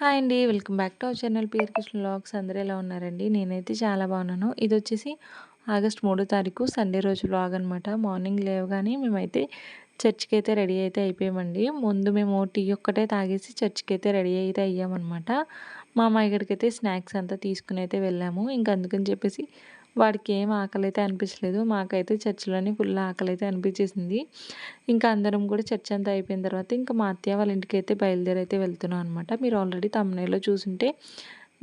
Hi అండి. Welcome back to our channel peer Krishna vlogs. అందరూ ఎలా ఉన్నారండి? నేనైతే చాలా బాగున్నాను. ఇది వచ్చేసి ఆగస్ట్ మూడో తారీఖు సండే రోజు వ్లాగ్ అనమాట మార్నింగ్ లేవగానే మేమైతే చర్చ్కి అయితే రెడీ అయితే అయిపోయామండి. ముందు మేము టీ ఒక్కటే తాగేసి చర్చ్కి అయితే రెడీ అయితే అయ్యామన్నమాట. మా అమ్మాయి గడికి అయితే స్నాక్స్ అంతా తీసుకుని అయితే వెళ్ళాము. ఇంకా అందుకని చెప్పేసి వాడికి ఏం ఆకలి అయితే అనిపించలేదు. మాకైతే చర్చిలోనే ఫుల్ ఆకలి అయితే అనిపించేసింది. ఇంకా అందరం కూడా చర్చ్ అంతా అయిపోయిన తర్వాత ఇంకా మా అత్తయ్య వాళ్ళ ఇంటికి అయితే బయలుదేరి అయితే వెళ్తున్నాం అనమాట మీరు ఆల్రెడీ తమ్మునేలో చూసుంటే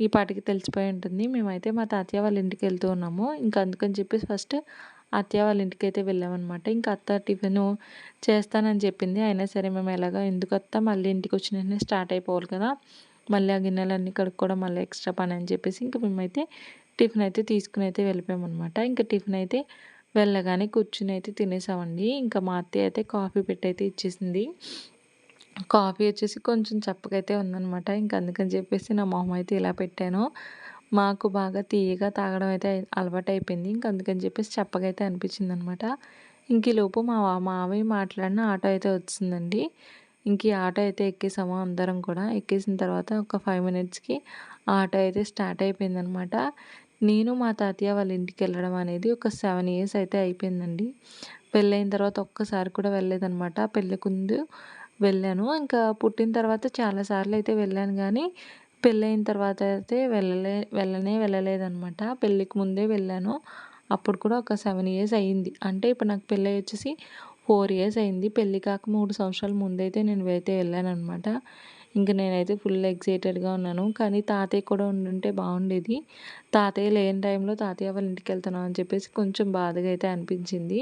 ఈ పాటికి తెలిసిపోయి ఉంటుంది. మేమైతే మా తాతయ్య వాళ్ళ ఇంటికి వెళ్తూ ఉన్నాము. ఇంకా అందుకని చెప్పేసి ఫస్ట్ అత్తయ్య వాళ్ళ ఇంటికి అయితే వెళ్ళామన్నమాట. ఇంకా అత్త టిఫిన్ చేస్తానని చెప్పింది. అయినా సరే మేము ఎలాగో ఎందుకు అత్త మళ్ళీ ఇంటికి వచ్చిన స్టార్ట్ అయిపోవాలి కదా. మళ్ళీ ఆ గిన్నెలన్నీ కడుక్కోవడం మళ్ళీ ఎక్స్ట్రా పని అని చెప్పేసి ఇంకా మేమైతే టిఫిన్ అయితే తీసుకుని అయితే వెళ్ళిపోయామన్నమాట. ఇంకా టిఫిన్ అయితే వెళ్ళగానే కూర్చుని అయితే తినేసామండి. ఇంకా మా అత్తయ్య అయితే కాఫీ పెట్టి అయితే ఇచ్చేసింది. కాఫీ వచ్చేసి కొంచెం చప్పకైతే ఉందనమాట ఇంకా అందుకని చెప్పేసి నా మొహం అయితే ఇలా పెట్టాను. మాకు బాగా తీయగా తాగడం అయితే అలవాటు అయిపోయింది. ఇంకా అందుకని చెప్పేసి చప్పకైతే అనిపించింది అనమాట ఇంక లోపు మా మావయ్య మాట్లాడిన ఆటో అయితే వచ్చిందండి. ఇంక ఈ ఆటో అయితే ఎక్కేసాము అందరం కూడా. ఎక్కేసిన తర్వాత ఒక ఫైవ్ మినిట్స్కి ఆటో అయితే స్టార్ట్ అయిపోయిందనమాట నేను మా తాతయ్య వాళ్ళ ఇంటికి వెళ్ళడం అనేది ఒక సెవెన్ ఇయర్స్ అయితే అయిపోయిందండి. పెళ్ళైన తర్వాత ఒక్కసారి కూడా వెళ్ళలేదనమాట పెళ్ళికి ముందు వెళ్ళాను. ఇంకా పుట్టిన తర్వాత చాలాసార్లు అయితే వెళ్ళాను కానీ పెళ్ళైన తర్వాత అయితే వెళ్ళలే వెళ్ళనే వెళ్ళలేదనమాట పెళ్ళికి ముందే వెళ్ళాను. అప్పుడు కూడా ఒక సెవెన్ ఇయర్స్ అయ్యింది అంటే ఇప్పుడు నాకు పెళ్ళి వచ్చేసి ఫోర్ ఇయర్స్ అయింది. పెళ్ళి కాక మూడు సంవత్సరాల ముందైతే నేను అయితే వెళ్ళాను అనమాట ఇంక నేనైతే ఫుల్ ఎక్సైటెడ్గా ఉన్నాను. కానీ తాతయ్య కూడా ఉండుంటే బాగుండేది. తాతయ్య లేని టైంలో తాతయ్య వాళ్ళ ఇంటికి వెళ్తున్నాం అని చెప్పేసి కొంచెం బాధగా అయితే అనిపించింది.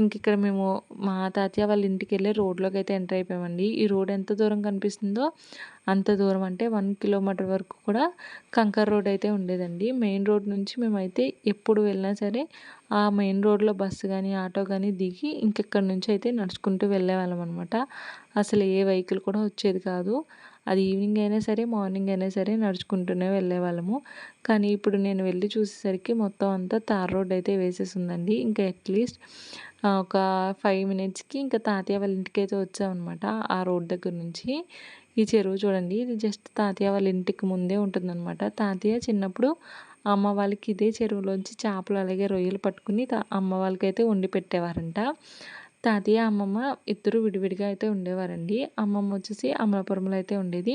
ఇంక ఇక్కడ మేము మా తాతయ్య వాళ్ళ ఇంటికి వెళ్ళే రోడ్లోకి అయితే ఎంటర్ అయిపోయామండి. ఈ రోడ్ ఎంత దూరం కనిపిస్తుందో అంత దూరం అంటే వన్ కిలోమీటర్ వరకు కూడా కంకర్ రోడ్ అయితే ఉండేదండి. మెయిన్ రోడ్ నుంచి మేమైతే ఎప్పుడు వెళ్ళినా సరే ఆ మెయిన్ రోడ్లో బస్సు కానీ ఆటో కానీ దిగి ఇంకెక్కడి నుంచి అయితే నడుచుకుంటూ వెళ్ళేవాళ్ళం అనమాట అసలు ఏ వెహికల్ కూడా వచ్చేది కాదు. అది ఈవినింగ్ అయినా సరే మార్నింగ్ అయినా సరే నడుచుకుంటూనే వెళ్ళేవాళ్ళము. కానీ ఇప్పుడు నేను వెళ్ళి చూసేసరికి మొత్తం అంతా తార్ రోడ్ అయితే వేసేసిందండి. ఇంకా అట్లీస్ట్ ఒక ఫైవ్ మినిట్స్కి ఇంకా తాతయ్య వాళ్ళ ఇంటికి అయితే వచ్చామన్నమాట ఆ రోడ్ దగ్గర నుంచి. ఈ చెరువు చూడండి ఇది జస్ట్ తాతయ్య వాళ్ళ ఇంటికి ముందే ఉంటుందన్నమాట. తాతయ్య చిన్నప్పుడు అమ్మ వాళ్ళకి ఇదే చెరువులోంచి చేపలు అలాగే రొయ్యలు పట్టుకుని అమ్మ వాళ్ళకైతే వండి పెట్టేవారంట. తాతయ్య అమ్మమ్మ ఇద్దరు విడివిడిగా అయితే ఉండేవారండి. అమ్మమ్మ వచ్చేసి అమలాపురంలో అయితే ఉండేది.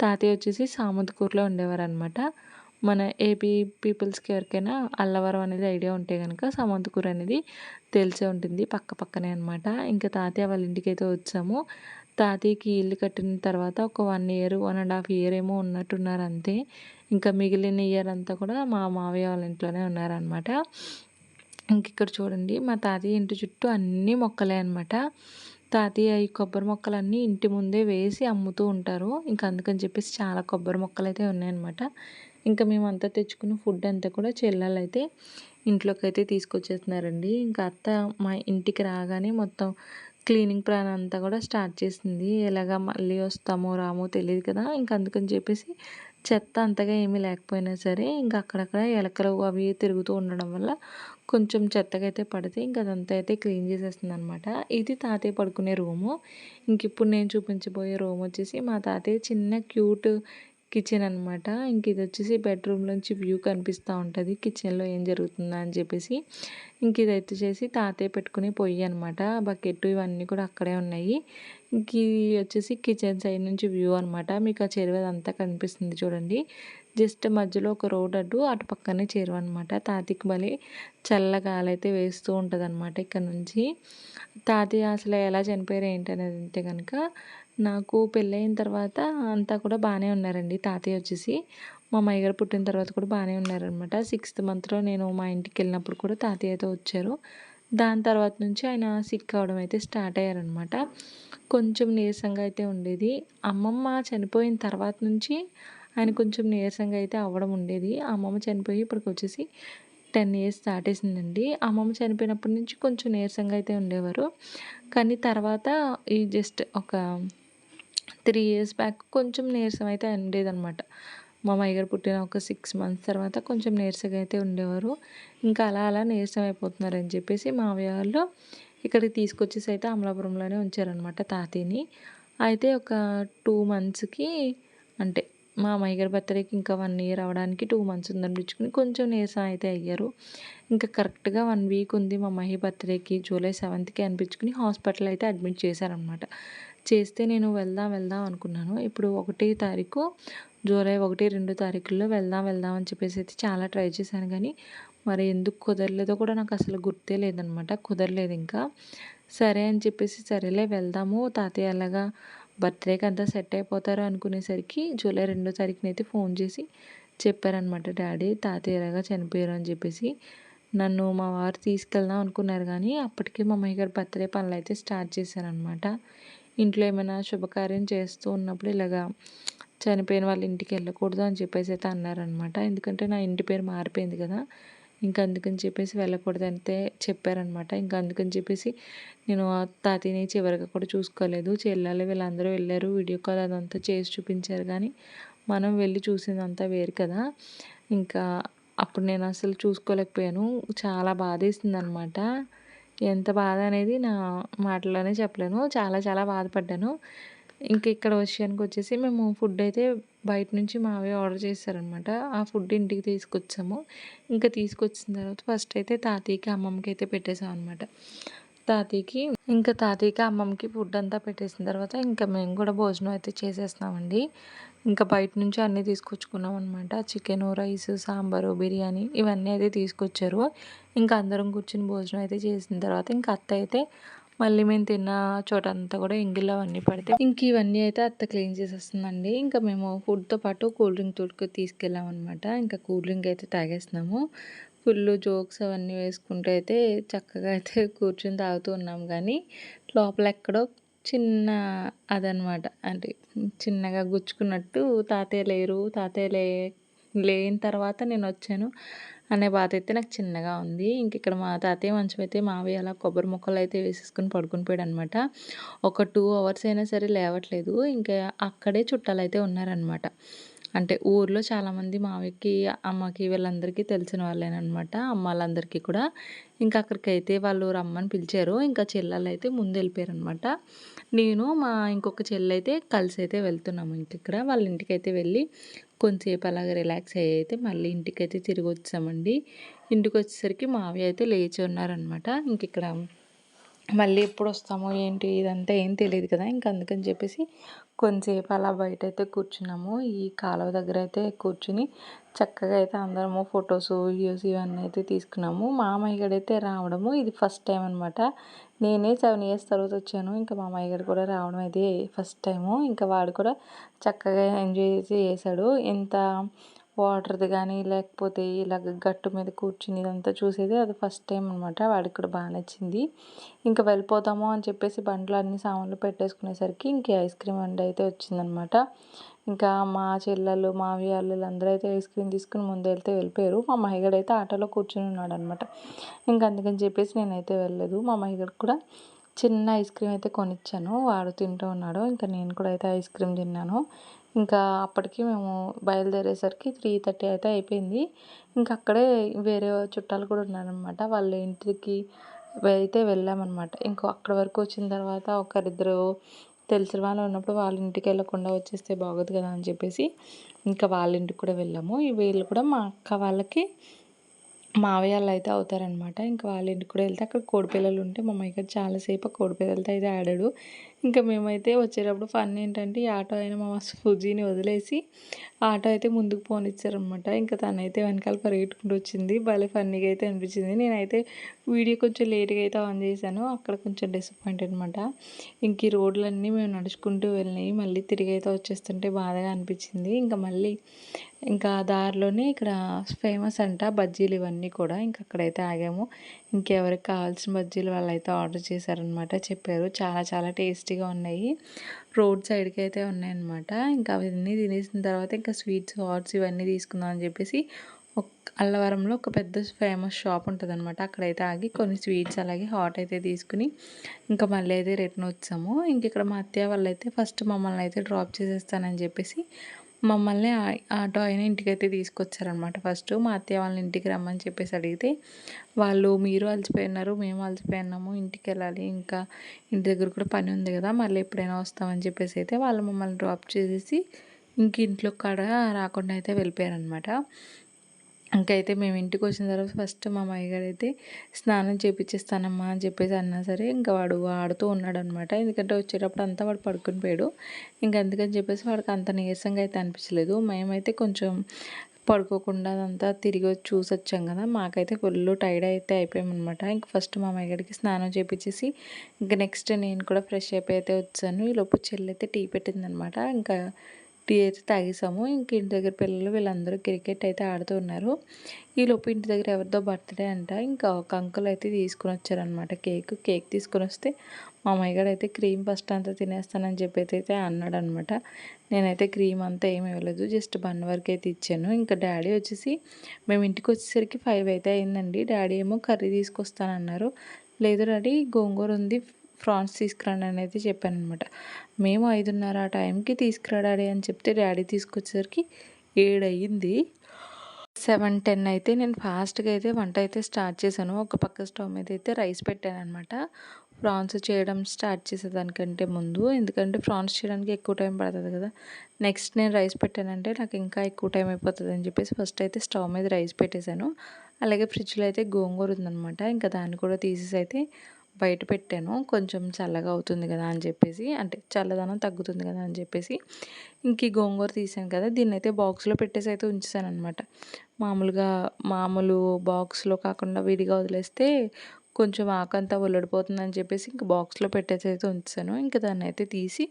తాతయ్య వచ్చేసి సామంతకూరులో ఉండేవారు అనమాట మన ఏపీ పీపుల్స్కి ఎవరికైనా అల్లవరం అనేది ఐడియా ఉంటే కనుక సామంతకూరు అనేది తెలిసే ఉంటుంది పక్క పక్కనే అనమాట ఇంకా తాతయ్య వాళ్ళ ఇంటికి అయితే వచ్చాము. తాతయ్యకి ఇల్లు కట్టిన తర్వాత ఒక one year one and half year ఏమో ఉన్నట్టున్నారు అంతే. ఇంకా మిగిలిన ఇయర్ అంతా కూడా మా మావయ్య వాళ్ళ ఇంట్లోనే ఉన్నారనమాట ఇంక ఇక్కడ చూడండి మా తాతయ్య ఇంటి చుట్టూ అన్నీ మొక్కలే అనమాట తాతయ్య ఈ కొబ్బరి మొక్కలన్నీ ఇంటి ముందే వేసి అమ్ముతూ ఉంటారు. ఇంకా అందుకని చెప్పేసి చాలా కొబ్బరి మొక్కలు అయితే ఉన్నాయన్నమాట. ఇంకా మేమంతా తెచ్చుకున్న ఫుడ్ అంతా కూడా చెల్లెలు అయితే ఇంట్లోకి అయితే తీసుకొచ్చేస్తున్నారండి. ఇంకా అత్త మా ఇంటికి రాగానే మొత్తం క్లీనింగ్ ప్లాన్ అంతా కూడా స్టార్ట్ చేసింది. ఎలాగ మళ్ళీ వస్తామో రామో తెలియదు కదా ఇంకా అందుకని చెప్పేసి చెత్త అంతగా ఏమీ లేకపోయినా సరే ఇంకా అక్కడక్కడ ఎలకలు అవి తిరుగుతూ ఉండడం వల్ల కొంచెం చెత్తగా అయితే పడితే ఇంకా అదంతా అయితే క్లీన్ చేసేస్తుంది అనమాట ఇది తాతయ్య పడుకునే రూము. ఇంక ఇప్పుడు నేను చూపించబోయే రూమ్ వచ్చేసి మా తాతయ్య చిన్న క్యూట్ కిచెన్ అనమాట ఇంక ఇది వచ్చేసి బెడ్రూమ్లోంచి వ్యూ కనిపిస్తూ ఉంటుంది. కిచెన్లో ఏం జరుగుతుందా అని చెప్పేసి ఇంక ఇది వచ్చేసి తాతయ్య పెట్టుకుని పొయ్యి అనమాట బకెట్ ఇవన్నీ కూడా అక్కడే ఉన్నాయి. ఇంక ఇది వచ్చేసి కిచెన్ సైడ్ నుంచి వ్యూ అనమాట మీకు ఆ చెరువు అంతా కనిపిస్తుంది చూడండి. జస్ట్ మధ్యలో ఒక రోడ్ అడ్డు అటు పక్కనే చెరువు అనమాట తాతయ్యకి మళ్ళీ చల్ల అయితే వేస్తూ ఉంటుంది అనమాట ఇక్కడ నుంచి. తాతయ్య అసలు ఎలా చనిపోయారు ఏంటనేది అంటే కనుక నాకు పెళ్ళయిన తర్వాత అంతా కూడా బాగానే ఉన్నారండి తాతయ్య వచ్చేసి. మా అమ్మయ్యగారు పుట్టిన తర్వాత కూడా బాగానే ఉన్నారనమాట సిక్స్త్ మంత్లో నేను మా ఇంటికి వెళ్ళినప్పుడు కూడా తాతయ్యతో వచ్చారు. దాని తర్వాత నుంచి ఆయన సిక్ అవడం అయితే స్టార్ట్ అయ్యారనమాట కొంచెం నీరసంగా అయితే ఉండేది. అమ్మమ్మ చనిపోయిన తర్వాత నుంచి ఆయన కొంచెం నీరసంగా అయితే అవ్వడం ఉండేది. అమ్మమ్మ చనిపోయి ఇప్పటికి వచ్చేసి టెన్ ఇయర్స్ దాటేసిందండి. అమ్మమ్మ చనిపోయినప్పటి నుంచి కొంచెం నీరసంగా అయితే ఉండేవారు. కానీ తర్వాత ఈ జస్ట్ ఒక త్రీ ఇయర్స్ బ్యాక్ కొంచెం నీరసం అయితే ఉండేదన్నమాట. మా గారు పుట్టిన ఒక సిక్స్ మంత్స్ తర్వాత కొంచెం నీరసంగా అయితే ఉండేవారు. ఇంకా అలా అలా నీరసం అయిపోతున్నారని చెప్పేసి మావయ్య వాళ్ళు ఇక్కడికి తీసుకొచ్చేసి అయితే అమలాపురంలోనే ఉంచారనమాట తాతయ్యని. అయితే ఒక టూ మంత్స్కి అంటే మా అమ్మాయి గారి బర్త్డేకి ఇంకా వన్ ఇయర్ అవ్వడానికి టూ మంత్స్ ఉందనిపించుకుని కొంచెం నీరసం అయితే అయ్యారు. ఇంకా కరెక్ట్గా వన్ వీక్ ఉంది మా మహి బర్త్డేకి జూలై సెవెంత్కి అనిపించుకుని హాస్పిటల్ అయితే అడ్మిట్ చేశారనమాట చేస్తే నేను వెళ్దాం వెళ్దాం అనుకున్నాను. ఇప్పుడు ఒకటి తారీఖు జూలై ఒకటి రెండు తారీఖుల్లో వెళ్దాం వెళ్దాం అని చెప్పేసి అయితే చాలా ట్రై చేశాను కానీ మరి ఎందుకు కుదరలేదో కూడా నాకు అసలు గుర్తే లేదనమాట కుదరలేదు ఇంకా. సరే అని చెప్పేసి సరేలే వెళ్దాము తాతయ్య అలాగా బర్త్డేకి అంతా సెట్ అయిపోతారు అనుకునేసరికి జూలై రెండో తారీఖున అయితే ఫోన్ చేసి చెప్పారనమాట డాడీ తాతయ్యగా చనిపోయారు? అని చెప్పేసి. నన్ను మా వారు తీసుకెళ్దాం అనుకున్నారు కానీ అప్పటికే మా అమ్మయ్య గారు బర్త్డే పనులు అయితే స్టార్ట్ చేశారనమాట ఇంట్లో ఏమైనా శుభకార్యం చేస్తూ ఉన్నప్పుడు ఇలాగా చనిపోయిన వాళ్ళ ఇంటికి వెళ్ళకూడదు అని చెప్పేసి అయితే అన్నారనమాట ఎందుకంటే నా ఇంటి పేరు మారిపోయింది కదా. ఇంకా అందుకని చెప్పేసి వెళ్ళకూడదు అంతే చెప్పారనమాట. ఇంకా అందుకని చెప్పేసి నేను తాతని చివరిగా కూడా చూసుకోలేదు. చెల్లెలు వీళ్ళందరూ వెళ్ళారు. వీడియో కాల్ అదంతా చేసి చూపించారు కానీ మనం వెళ్ళి చూసిందంతా వేరు కదా. ఇంకా అప్పుడు నేను అసలు చూసుకోలేకపోయాను. చాలా బాధేసింది అనమాట ఎంత బాధ అనేది నా మాటలోనే చెప్పలేను. చాలా చాలా బాధపడ్డాను. ఇంక ఇక్కడ విషయానికి వచ్చేసి మేము ఫుడ్ అయితే బయట నుంచి మావే ఆర్డర్ చేశారనమాట ఆ ఫుడ్ ఇంటికి తీసుకొచ్చాము. ఇంకా తీసుకొచ్చిన తర్వాత ఫస్ట్ అయితే తాతయ్యకి అమ్మమ్మకి అయితే పెట్టేసాం అనమాట తాతయ్యకి ఇంకా తాతయ్యకి అమ్మమ్మకి ఫుడ్ అంతా పెట్టేసిన తర్వాత ఇంకా మేము కూడా భోజనం అయితే చేసేస్తామండి ఇంకా బయట నుంచి అన్నీ తీసుకొచ్చుకున్నాం అనమాట చికెన్ రైస్ సాంబారు బిర్యానీ ఇవన్నీ అయితే తీసుకొచ్చారు. ఇంకా అందరం కూర్చుని భోజనం అయితే చేసిన తర్వాత ఇంకా అత్త అయితే మళ్ళీ మేము తిన్న చోట అంతా కూడా ఎంగిల్ అవన్నీ పడితే ఇంక ఇవన్నీ అయితే అత్త క్లీన్ చేసేస్తుందండి. ఇంకా మేము ఫుడ్తో పాటు కూల్ డ్రింక్ తోడుకు తీసుకెళ్ళాం అనమాట ఇంకా కూల్ డ్రింక్ అయితే తాగేస్తున్నాము. ఫుల్ జోక్స్ అవన్నీ వేసుకుంటూ అయితే చక్కగా అయితే కూర్చొని తాగుతూ ఉన్నాం. కానీ లోపల ఎక్కడో చిన్న అదనమాట అంటే చిన్నగా గుచ్చుకున్నట్టు తాతయ్య లేరు. తాతయ్య లే లేని తర్వాత నేను వచ్చాను. అనే బాధ అయితే నాకు చిన్నగా ఉంది. ఇంక ఇక్కడ మా తాతయ్య మంచం అయితే మావి అలా కొబ్బరి ముక్కలు అయితే వేసేసుకుని పడుకుని పోయాడు అనమాట ఒక టూ అవర్స్ అయినా సరే లేవట్లేదు. ఇంకా అక్కడే చుట్టాలు అయితే ఉన్నారనమాట. అంటే ఊర్లో చాలామంది మావికి అమ్మకి వీళ్ళందరికీ తెలిసిన వాళ్ళేనమాట అమ్మ వాళ్ళందరికీ కూడా. ఇంకా అక్కడికైతే వాళ్ళు రమ్మని పిలిచారు. ఇంకా చెల్లెలు అయితే ముందు వెళ్ళిపోయారు అనమాట నేను మా ఇంకొక చెల్లి అయితే కలిసి అయితే వెళ్తున్నాము ఇంక ఇక్కడ వాళ్ళ ఇంటికి అయితే వెళ్ళి కొంతసేపు అలాగ రిలాక్స్ అయ్యి అయితే మళ్ళీ ఇంటికి అయితే తిరిగి వచ్చామండి ఇంటికి వచ్చేసరికి మావి అయితే లేచి ఉన్నారనమాట ఇంక ఇక్కడ మళ్ళీ ఎప్పుడు వస్తామో ఏంటి ఇదంతా ఏం తెలియదు కదా ఇంక అందుకని చెప్పేసి కొంతసేపు అలా బయట అయితే కూర్చున్నాము. ఈ కాలువ దగ్గర అయితే కూర్చుని చక్కగా అయితే అందరము ఫొటోస్ వీడియోస్ ఇవన్నీ అయితే తీసుకున్నాము. మామయ్య గడు అయితే రావడము ఇది ఫస్ట్ టైం అనమాట నేనే సెవెన్ ఇయర్స్ తర్వాత వచ్చాను ఇంకా మామయ్య గారు కూడా రావడం అయితే ఫస్ట్ టైము. ఇంకా వాడు కూడా చక్కగా ఎంజాయ్ చేసి చేసాడు ఎంత వాటర్ది కానీ లేకపోతే ఇలాగ గట్టు మీద కూర్చుని ఇదంతా చూసేది అది ఫస్ట్ టైం అనమాట వాడికి కూడా బాగా నచ్చింది. ఇంకా వెళ్ళిపోతాము అని చెప్పేసి బండ్లు అన్ని సామాన్లు పెట్టేసుకునేసరికి ఇంక ఐస్ క్రీమ్ అండి అయితే వచ్చిందనమాట ఇంకా మా చెల్లెలు మావి వాళ్ళు అందరూ అయితే ఐస్ క్రీమ్ తీసుకుని ముందు వెళ్తే వెళ్ళిపోయారు. మా మహిగడు అయితే ఆటోలో కూర్చుని ఉన్నాడు అనమాట ఇంకా అందుకని చెప్పేసి నేనైతే వెళ్ళలేదు. మా మహిగడికి కూడా చిన్న ఐస్ క్రీమ్ అయితే కొనిచ్చాను. వాడు తింటూ ఉన్నాడు. ఇంకా నేను కూడా అయితే ఐస్ క్రీమ్ తిన్నాను. ఇంకా అప్పటికి మేము బయలుదేరేసరికి త్రీ థర్టీ అయితే అయిపోయింది. ఇంకా అక్కడే వేరే చుట్టాలు కూడా ఉన్నారనమాట వాళ్ళ ఇంటికి అయితే వెళ్ళామన్నమాట. ఇంకో అక్కడ వరకు వచ్చిన తర్వాత ఒకరిద్దరు తెలిసిన వాళ్ళు ఉన్నప్పుడు వాళ్ళ ఇంటికి వెళ్ళకుండా వచ్చేస్తే బాగోదు కదా అని చెప్పేసి ఇంకా వాళ్ళ ఇంటికి కూడా వెళ్ళాము. వీళ్ళు కూడా మా అక్క వాళ్ళకి మావయ్య వాళ్ళు అయితే అవుతారనమాట ఇంకా వాళ్ళ ఇంటికి కూడా వెళ్తే అక్కడ కోడిపిల్లలు ఉంటే మా అమ్మాయి గారు చాలాసేపు కోడిపిల్లలతో అయితే ఆడాడు. ఇంకా మేమైతే వచ్చేటప్పుడు ఫన్ ఏంటంటే ఈ ఆటో అయినా మా ఫుజీని వదిలేసి ఆటో అయితే ముందుకు పోనిచ్చారనమాట ఇంకా తనైతే వెనకాల పరిగెట్టుకుంటూ వచ్చింది. భలే ఫన్నీగా అయితే అనిపించింది. నేనైతే వీడియో కొంచెం లేట్గా అయితే ఆన్ చేశాను. అక్కడ కొంచెం డిసప్పాయింట్ అనమాట ఇంక ఈ రోడ్లన్నీ మేము నడుచుకుంటూ వెళ్ళినాయి మళ్ళీ తిరిగి అయితే వచ్చేస్తుంటే బాధగా అనిపించింది. ఇంకా మళ్ళీ ఇంకా దారిలోనే ఇక్కడ ఫేమస్ అంట బజ్జీలు ఇవన్నీ కూడా. ఇంకా అక్కడైతే ఆగాము. ఇంకెవరికి కావాల్సిన బజ్జీలు వాళ్ళు అయితే ఆర్డర్ చేశారనమాట చెప్పారు. చాలా చాలా టేస్టీ టేస్టీగా ఉన్నాయి. రోడ్ సైడ్కి అయితే ఉన్నాయన్నమాట. ఇంకా అవన్నీ తినేసిన తర్వాత ఇంకా స్వీట్స్ హాట్స్ ఇవన్నీ తీసుకుందాం అని చెప్పేసి ఒక అల్లవరంలో ఒక పెద్ద ఫేమస్ షాప్ ఉంటుంది అనమాట అక్కడైతే ఆగి కొన్ని స్వీట్స్ అలాగే హాట్ అయితే తీసుకుని ఇంకా మళ్ళీ అయితే రిటర్న్ వచ్చాము. ఇంక ఇక్కడ మా అత్తయ్య వాళ్ళు అయితే ఫస్ట్ మమ్మల్ని అయితే డ్రాప్ చేసేస్తానని చెప్పేసి మమ్మల్ని ఆటో అయినా ఇంటికైతే తీసుకొచ్చారనమాట ఫస్ట్ మా అత్తయ్య వాళ్ళని ఇంటికి రమ్మని చెప్పేసి అడిగితే వాళ్ళు మీరు అలసిపోయినారు మేము అలసిపోయినాము ఇంటికి వెళ్ళాలి ఇంకా ఇంటి దగ్గర కూడా పని ఉంది కదా మళ్ళీ ఎప్పుడైనా వస్తామని చెప్పేసి అయితే వాళ్ళు మమ్మల్ని డ్రాప్ చేసేసి ఇంక ఇంట్లో కాడ రాకుండా అయితే వెళ్ళిపోయారనమాట ఇంకైతే మేము ఇంటికి వచ్చిన తర్వాత ఫస్ట్ మా గారు అయితే స్నానం చేపించేస్తానమ్మా అని చెప్పేసి అన్నా సరే ఇంకా వాడు ఆడుతూ ఉన్నాడు అనమాట ఎందుకంటే వచ్చేటప్పుడు అంతా వాడు పడుకుని పోయాడు. ఇంకా అందుకని చెప్పేసి వాడికి అంత నీరసంగా అయితే అనిపించలేదు. మేమైతే కొంచెం పడుకోకుండా అదంతా తిరిగి వచ్చి చూసి వచ్చాం కదా మాకైతే ఫుల్ టైర్డ్ అయితే అయిపోయామన్నమాట ఇంక ఫస్ట్ మా అమ్మగారికి స్నానం చేపించేసి ఇంకా నెక్స్ట్ నేను కూడా ఫ్రెష్ అయిపోయి అయితే వచ్చాను. ఈ లోపు చెల్లి అయితే టీ పెట్టిందనమాట. ఇంకా టీ అయితే తాగేసాము. ఇంక ఇంటి దగ్గర పిల్లలు వీళ్ళందరూ క్రికెట్ అయితే ఆడుతూ ఉన్నారు. ఈ లోపు ఇంటి దగ్గర ఎవరిదో బర్త్డే అంట. ఇంకా ఒక అంకుల్ అయితే తీసుకుని వచ్చారనమాట కేక్. కేక్ తీసుకుని వస్తే మా అమ్మాయి అయితే క్రీమ్ ఫస్ట్ అంతా తినేస్తానని చెప్పి అయితే అన్నాడు అనమాట నేనైతే క్రీమ్ అంతా ఏమి ఇవ్వలేదు. జస్ట్ బన్ వరకు అయితే ఇచ్చాను. ఇంకా డాడీ వచ్చేసి మేము ఇంటికి వచ్చేసరికి ఫైవ్ అయితే అయిందండి. డాడీ ఏమో కర్రీ తీసుకొస్తానన్నారు. లేదు డాడీ గోంగూర ఉంది. ఫ్రాన్స్ తీసుకురండి అని అయితే చెప్పాను అనమాట మేము ఐదున్నర ఆ టైంకి తీసుకురాడాడి అని చెప్తే డాడీ తీసుకొచ్చేసరికి ఏడు సెవెన్ టెన్ అయితే నేను ఫాస్ట్గా అయితే వంట అయితే స్టార్ట్ చేశాను. ఒక పక్క స్టవ్ మీద అయితే రైస్ పెట్టాను అనమాట ప్రాన్స్ చేయడం స్టార్ట్ చేసేదానికంటే ముందు ఎందుకంటే ప్రాన్స్ చేయడానికి ఎక్కువ టైం పడుతుంది కదా. నెక్స్ట్ నేను రైస్ పెట్టానంటే నాకు ఇంకా ఎక్కువ టైం అయిపోతుంది అని చెప్పేసి ఫస్ట్ అయితే స్టవ్ మీద రైస్ పెట్టేశాను. అలాగే ఫ్రిడ్జ్లో అయితే గోంగూర ఉందనమాట ఇంకా దాన్ని కూడా తీసేసి అయితే బయట పెట్టాను. కొంచెం చల్లగా అవుతుంది కదా అని చెప్పేసి. అంటే చల్లదనం తగ్గుతుంది కదా అని చెప్పేసి. ఇంక ఈ గోంగూర తీసాను కదా. దీన్ని అయితే బాక్స్లో పెట్టేసి అయితే ఉంచేసాను అనమాట మామూలుగా మామూలు బాక్స్లో కాకుండా విడిగా వదిలేస్తే కొంచెం ఆకంతా ఒల్లడిపోతుందని చెప్పేసి ఇంక బాక్స్లో పెట్టేసి అయితే ఉంచాను ఇంకా దాన్ని అయితే తీసి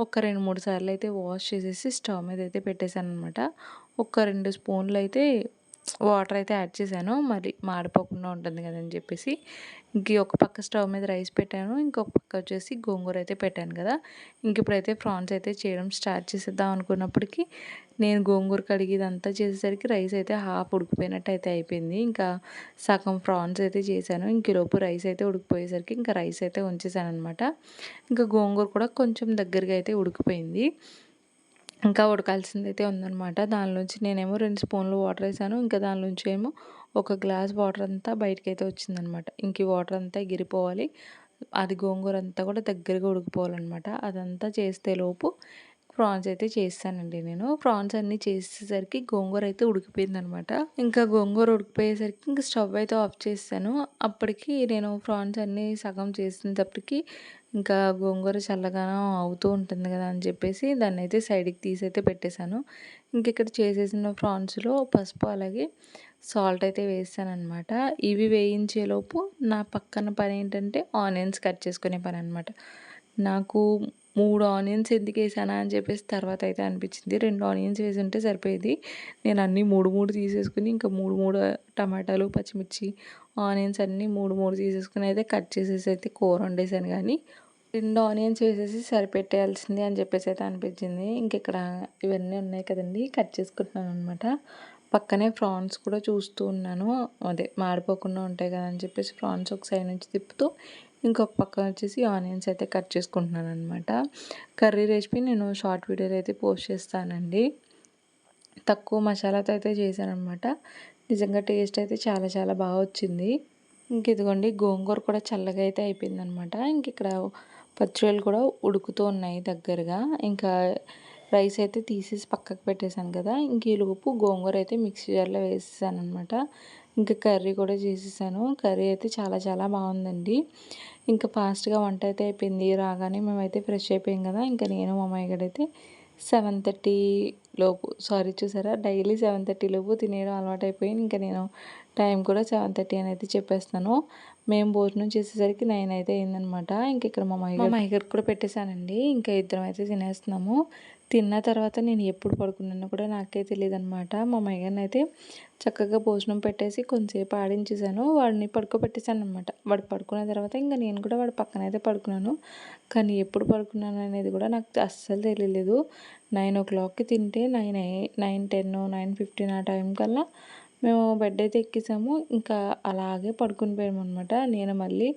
ఒక రెండు మూడు సార్లు అయితే వాష్ చేసేసి స్టవ్ మీద అయితే పెట్టేశాను అనమాట ఒక రెండు స్పూన్లు అయితే వాటర్ అయితే యాడ్ చేశాను. మరి మాడిపోకుండా ఉంటుంది కదని చెప్పేసి ఇంక ఒక పక్క స్టవ్ మీద రైస్ పెట్టాను. ఇంకొక పక్క వచ్చేసి గోంగూర అయితే పెట్టాను కదా. ఇంక ఇప్పుడైతే ప్రాన్స్ అయితే చేయడం స్టార్ట్ చేసేద్దాం అనుకున్నప్పటికీ నేను గోంగూర కడిగి ఇదంతా చేసేసరికి రైస్ అయితే హాఫ్ ఉడికిపోయినట్టు అయితే అయిపోయింది. ఇంకా సగం ప్రాన్స్ అయితే చేశాను. ఇంక లోపు రైస్ అయితే ఉడికిపోయేసరికి ఇంకా రైస్ అయితే ఉంచేసాను అనమాట ఇంకా గోంగూర కూడా కొంచెం దగ్గరగా అయితే ఉడికిపోయింది. ఇంకా ఉడకాల్సింది అయితే ఉందనమాట దానిలోంచి నేనేమో రెండు స్పూన్లు వాటర్ వేసాను. ఇంకా దానిలోంచి ఏమో ఒక గ్లాస్ వాటర్ అంతా బయటకు అయితే వచ్చిందనమాట ఇంక ఈ వాటర్ అంతా ఎగిరిపోవాలి. అది గోంగూర అంతా కూడా దగ్గరగా ఉడికిపోవాలన్నమాట. అదంతా చేస్తే లోపు ప్రాన్స్ అయితే చేస్తానండి నేను. ప్రాన్స్ అన్నీ చేసేసరికి గోంగూర అయితే ఉడికిపోయింది అనమాట ఇంకా గోంగూర ఉడికిపోయేసరికి ఇంకా స్టవ్ అయితే ఆఫ్ చేస్తాను. అప్పటికి నేను ప్రాన్స్ అన్నీ సగం చేసినప్పటికీ ఇంకా గోంగూర చల్లగానం అవుతూ ఉంటుంది కదా అని చెప్పేసి దాన్ని అయితే సైడ్కి తీసి అయితే పెట్టేశాను. ఇంక ఇక్కడ చేసేసిన ప్రాన్స్లో పసుపు అలాగే సాల్ట్ అయితే వేసాను అనమాట ఇవి వేయించేలోపు నా పక్కన పని ఏంటంటే ఆనియన్స్ కట్ చేసుకునే పని అనమాట నాకు మూడు ఆనియన్స్ ఎందుకు వేసానా అని చెప్పేసి తర్వాత అయితే అనిపించింది. రెండు ఆనియన్స్ వేసి ఉంటే సరిపోయేది. నేను అన్నీ మూడు మూడు తీసేసుకుని ఇంకా మూడు మూడు టమాటాలు పచ్చిమిర్చి ఆనియన్స్ అన్నీ మూడు మూడు తీసేసుకుని అయితే కట్ చేసేసి అయితే కూర వండేసాను కానీ రెండు ఆనియన్స్ వేసేసి సరిపెట్టేయాల్సింది అని చెప్పేసి అయితే అనిపించింది. ఇంక ఇక్కడ ఇవన్నీ ఉన్నాయి కదండి కట్ చేసుకుంటున్నాను అనమాట పక్కనే ఫ్రాన్స్ కూడా చూస్తూ ఉన్నాను. అదే మాడిపోకుండా ఉంటాయి కదా అని చెప్పేసి ఫ్రాన్స్ ఒక సైడ్ నుంచి తిప్పుతూ ఇంకొక పక్క వచ్చేసి ఆనియన్స్ అయితే కట్ చేసుకుంటున్నాను అనమాట కర్రీ రెసిపీ నేను షార్ట్ వీడియోలో అయితే పోస్ట్ చేస్తానండి. తక్కువ మసాలాతో అయితే చేశాను అనమాట నిజంగా టేస్ట్ అయితే చాలా చాలా బాగా వచ్చింది. ఇంక ఇదిగోండి గోంగూర కూడా చల్లగా అయితే అయిపోయిందనమాట ఇంక ఇక్కడ పచ్చిరొయ్యలు కూడా ఉడుకుతూ ఉన్నాయి దగ్గరగా. ఇంకా రైస్ అయితే తీసేసి పక్కకు పెట్టేశాను కదా. ఇంక ఈలోపు గోంగూర అయితే మిక్సీ జార్లో వేసేసాను అనమాట ఇంకా కర్రీ కూడా చేసేసాను. కర్రీ అయితే చాలా చాలా బాగుందండి. ఇంకా ఫాస్ట్గా వంట అయితే అయిపోయింది. రాగానే మేమైతే ఫ్రెష్ అయిపోయాం కదా. ఇంకా నేను మా అమ్మాయి సెవెన్ థర్టీ లోపు సారీ చూసారా? డైలీ సెవెన్ థర్టీ లోపు తినేయడం అలవాటు అయిపోయింది ఇంకా నేను టైం కూడా సెవెన్ థర్టీ అని అయితే చెప్పేస్తాను. మేము భోజనం చేసేసరికి నైన్ అయితే అయిందనమాట. ఇంక ఇక్కడ మా మైగర్ మా మైగర్ కూడా పెట్టేశానండి. ఇంకా ఇద్దరం అయితే తినేస్తున్నాము. తిన్న తర్వాత నేను ఎప్పుడు పడుకున్నానో కూడా నాకే తెలియదు అనమాట మా మైగర్ని అయితే చక్కగా భోజనం పెట్టేసి కొంతసేపు ఆడించేసాను వాడిని పడుకోబెట్టేశాను అనమాట వాడు పడుకున్న తర్వాత ఇంకా నేను కూడా వాడి పక్కన అయితే పడుకున్నాను. కానీ ఎప్పుడు పడుకున్నాను అనేది కూడా నాకు అస్సలు తెలియలేదు. నైన్ ఓ క్లాక్కి తింటే nine nine ten nine fifteen ఆ టైం కల్లా మేము బెడ్ అయితే ఎక్కేసాము. ఇంకా అలాగే పడుకుని పోయాము అనమాట నేను మళ్ళీ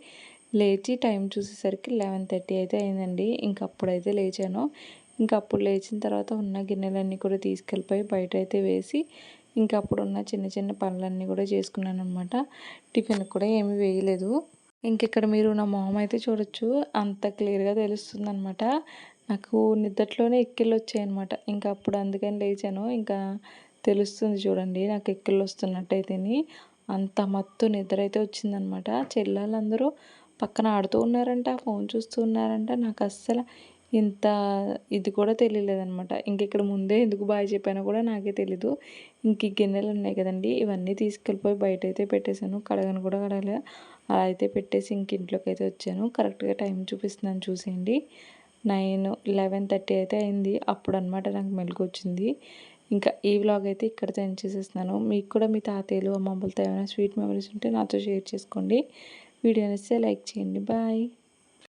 లేచి టైం చూసేసరికి లెవెన్ థర్టీ అయితే అయిందండి. ఇంక అప్పుడైతే లేచాను. ఇంకా అప్పుడు లేచిన తర్వాత ఉన్న గిన్నెలన్నీ కూడా తీసుకెళ్ళిపోయి బయట అయితే వేసి ఇంకా అప్పుడు ఉన్న చిన్న చిన్న పనులన్నీ కూడా చేసుకున్నాను అనమాట టిఫిన్ కూడా ఏమీ వేయలేదు. ఇంక ఇక్కడ మీరు నా మొహం అయితే చూడొచ్చు. అంత క్లియర్గా తెలుస్తుంది అనమాట నాకు నిద్దట్లోనే ఎక్కిళ్ళు వచ్చాయన్నమాట. ఇంకా అప్పుడు అందుకని లేచాను. ఇంకా తెలుస్తుంది చూడండి నాకు ఎక్కలు వస్తున్నట్టయితేని. అంత మత్తు నిద్ర అయితే వచ్చిందనమాట. చెల్లెలందరూ పక్కన ఆడుతూ ఉన్నారంట ఫోన్ చూస్తూ ఉన్నారంట. నాకు అస్సలు ఇంత ఇది కూడా తెలియలేదనమాట. ఇంక ఇక్కడ ముందే ఎందుకు బాగా చెప్పానో కూడా నాకే తెలీదు. ఇంక గిన్నెలు ఉన్నాయి కదండి ఇవన్నీ తీసుకెళ్ళిపోయి బయట అయితే పెట్టేశాను. కడగను కూడా కడగలే. అలా అయితే పెట్టేసి ఇంక ఇంట్లోకి అయితే వచ్చాను. కరెక్ట్గా టైం చూపిస్తున్నాను చూసేయండి. నైన్ లెవెన్ థర్టీ అయితే అయింది. అప్పుడు అనమాట నాకు మెలకు వచ్చింది ఇంకా ఈ వ్లాగ్ అయితే ఇక్కడ ఎండ్ చేసేస్తున్నాను. మీకు కూడా మీ తాతయ్యలు అమ్మమ్మలతో ఏమైనా స్వీట్ మెమరీస్ ఉంటే నాతో షేర్ చేసుకోండి. వీడియో నచ్చితే లైక్ చేయండి. బాయ్